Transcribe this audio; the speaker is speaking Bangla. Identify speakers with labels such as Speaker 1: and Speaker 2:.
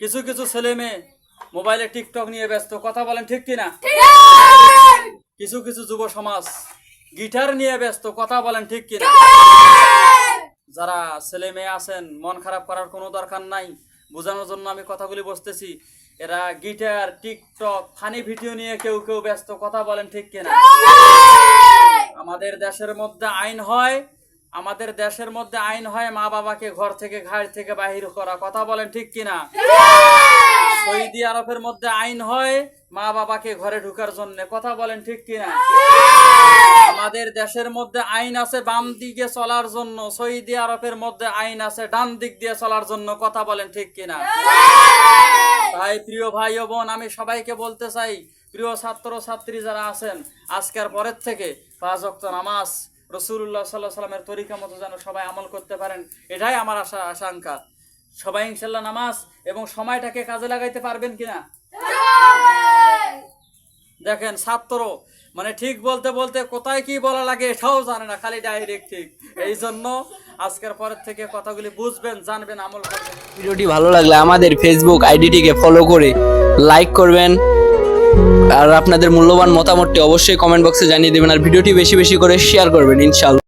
Speaker 1: কিছু কিছু ছেলে মেয়ে মোবাইলে টিকটক নিয়ে ব্যস্ত কথা বলেন ঠিক কিনা? কিছু কিছু যুব সমাজ গিটার নিয়ে ব্যস্ত কথা বলেন ঠিক কিনা? যারা ছেলে মেয়ে আছেন মন খারাপ করার কোনো দরকার নাই। বোঝানোর জন্য আমি কথাগুলি বসতেছি। এরা গিটার টিকটক ফানি ভিডিও নিয়ে কেউ কেউ ব্যস্ত কথা বলেন ঠিক কিনা? আমাদের দেশের মধ্যে আইন হয় আমাদের দেশের মধ্যে আইন হয় মা বাবাকে ঘর থেকে ঘাট থেকে বাহির করা। কথা বলেন ঠিক কিনা? সৌদি আরবের মধ্যে আইন হয় মা বাবাকে ঘরে ঢুকার জন্য। কথা বলেন ঠিক কিনা? আমাদের দেশের মধ্যে আইন আছে বাম দিকে চলার জন্য। সৌদি আরবের মধ্যে আইন আছে ডান দিক দিয়ে চলার জন্য। কথা বলেন ঠিক কিনা? তাই প্রিয় ভাই ও বোন আমি সবাইকে বলতে চাই প্রিয় ছাত্র ছাত্রী যারা আছেন আজকের পরের থেকে পাঁচ অক্ত নামাজ রসুল্লাহ সাল্লাহ সাল্লামের তরিকা মতো যেন সবাই আমল করতে পারেন, এটাই আমার আশা, আশঙ্কা। সবাই ইনশাল্লাহ নামাজ এবং সময়টাকে কাজে লাগাইতে পারবেন কিনা? দেখেন, ছাত্র মানে ঠিক বলতে বলতে কোথায় কি বলা লাগে এটাও জানে না, খালি ডাইরেক্ট ঠিক। এই জন্য আজকের পরের থেকে কথাগুলি বুঝবেন, জানবেন, আমল
Speaker 2: ভিডিওটি ভালো লাগলে আমাদের ফেসবুক আইডিটিকে ফলো করে লাইক করবেন। আর আপনাদের মূল্যবান মতামতটি অবশ্যই কমেন্ট বক্সে জানিয়ে দেবেন, আর ভিডিওটি বেশি বেশি করে শেয়ার করবেন, ইনশাআল্লাহ।